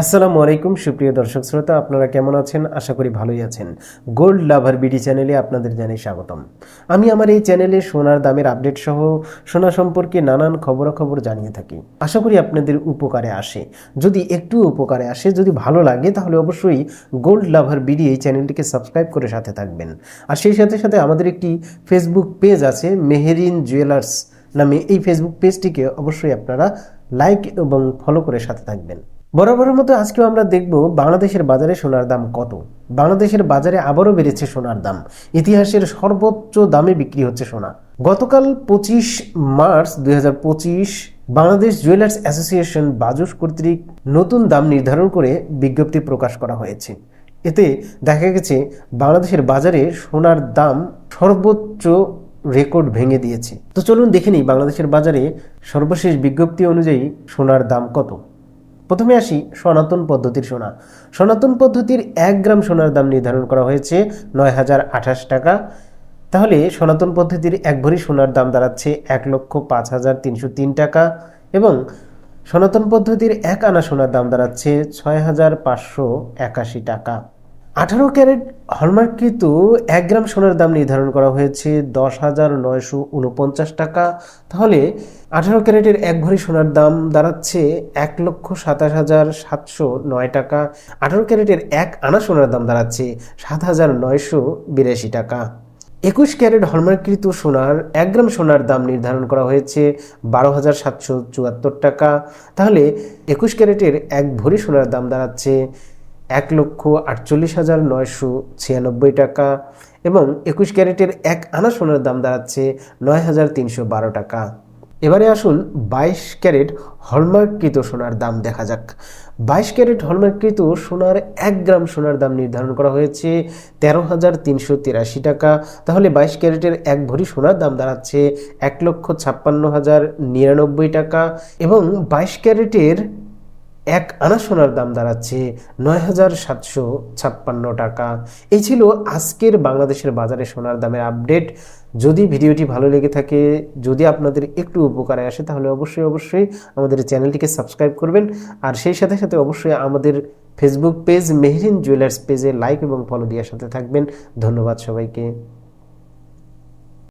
আসসালামু আলাইকুম, সুপ্রিয় দর্শক শ্রোতা, আপনারা কেমন আছেন? আশা করি ভালোই আছেন। গোল্ড লাভার বিডি চ্যানেলে আপনাদের জানাই স্বাগতম। আমি আমার এই চ্যানেলে সোনার দামের আপডেট সহ সোনা সম্পর্কে নানান খবরাখবর জানিয়ে থাকি। আশা করি আপনাদের উপকারে আসে। যদি একটু উপকারে আসে, যদি ভালো লাগে, তাহলে অবশ্যই গোল্ড লাভার বিডি এই চ্যানেলটিকে সাবস্ক্রাইব করে সাথে থাকবেন। আর সেই সাথে সাথে আমাদের একটি ফেসবুক পেজ আছে মেহেরিন জুয়েলার্স নামে। এই ফেসবুক পেজটিকে অবশ্যই আপনারা লাইক এবং ফলো করে সাথে থাকবেন। বরাবরের মতো আজকেও আমরা দেখব বাংলাদেশের বাজারে সোনার দাম কত। বাংলাদেশের বাজারে আবারও বেড়েছে সোনার দাম। ইতিহাসের সর্বোচ্চ দামে বিক্রি হচ্ছে সোনা। গতকাল পঁচিশ মার্চ দুই হাজার পঁচিশ বাংলাদেশ জুয়েলার্স অ্যাসোসিয়েশন বাজুস কর্তৃক নতুন দাম নির্ধারণ করে বিজ্ঞপ্তি প্রকাশ করা হয়েছে। এতে দেখা গেছে, বাংলাদেশের বাজারে সোনার দাম সর্বোচ্চ রেকর্ড ভেঙে দিয়েছে। তো চলুন দেখে নিই বাংলাদেশের বাজারে সর্বশেষ বিজ্ঞপ্তি অনুযায়ী সোনার দাম কত। প্রথমে আসি সনাতন পদ্ধতির সোনা। সনাতন পদ্ধতির এক গ্রাম সোনার দাম নির্ধারণ করা হয়েছে নয় হাজার আঠাশ টাকা। তাহলে সনাতন পদ্ধতির এক ভরি সোনার দাম দাঁড়াচ্ছে এক লক্ষ পাঁচ হাজার তিনশো তিন টাকা এবং সনাতন পদ্ধতির এক আনা সোনার দাম দাঁড়াচ্ছে ছয় হাজার পাঁচশো একাশি টাকা। আঠারো ক্যারেট হলমার্ককৃত এক গ্রাম সোনার দাম নির্ধারণ করা হয়েছে দশ হাজার নয়শো উনপঞ্চাশ টাকা। তাহলে আঠারো ক্যারেটের এক ভরি সোনার দাম দাঁড়াচ্ছে এক লক্ষ সাতাশ হাজার সাতশো নয় টাকা। আঠারো ক্যারেটের এক আনা সোনার দাম দাঁড়াচ্ছে সাত হাজার নয়শো বিরাশি টাকা। একুশ ক্যারেট হলমার্ককৃত সোনার এক গ্রাম সোনার দাম নির্ধারণ করা হয়েছে বারো হাজার সাতশো চুয়াত্তর টাকা। তাহলে একুশ ক্যারেটের এক ভরি সোনার দাম দাঁড়াচ্ছে এক লক্ষ আটচল্লিশ হাজার নয়শো ছিয়ানব্বই টাকা এবং একুশ ক্যারেটের এক আনা সোনার দাম দাঁড়াচ্ছে নয় হাজার তিনশো বারো টাকা। এবারে আসুন বাইশ ক্যারেট হলমার্ককৃত সোনার দাম দেখা যাক। বাইশ ক্যারেট হলমার্ককৃত সোনার এক গ্রাম সোনার দাম নির্ধারণ করা হয়েছে তেরো হাজার তিনশো তিরাশি টাকা। তাহলে বাইশ ক্যারেটের এক ভরি সোনার দাম দাঁড়াচ্ছে এক লক্ষ ছাপ্পান্ন হাজার নিরানব্বই টাকা এবং বাইশ ক্যারেটের এক আনা সোনার দাম দাঁড়াচ্ছে নয় হাজার সাতশো ছাপ্পান্ন টাকা। এই ছিল আজকের বাংলাদেশের বাজারে সোনার দামের আপডেট। যদি ভিডিওটি ভালো লেগে থাকে, যদি আপনাদের একটু উপকারে আসে, তাহলে অবশ্যই অবশ্যই আমাদের চ্যানেলটিকে সাবস্ক্রাইব করবেন। আর সেই সাথে সাথে অবশ্যই আমাদের ফেসবুক পেজ মেহরিন জুয়েলার্স পেজে লাইক এবং ফলো দেওয়ার সাথে থাকবেন। ধন্যবাদ সবাইকে।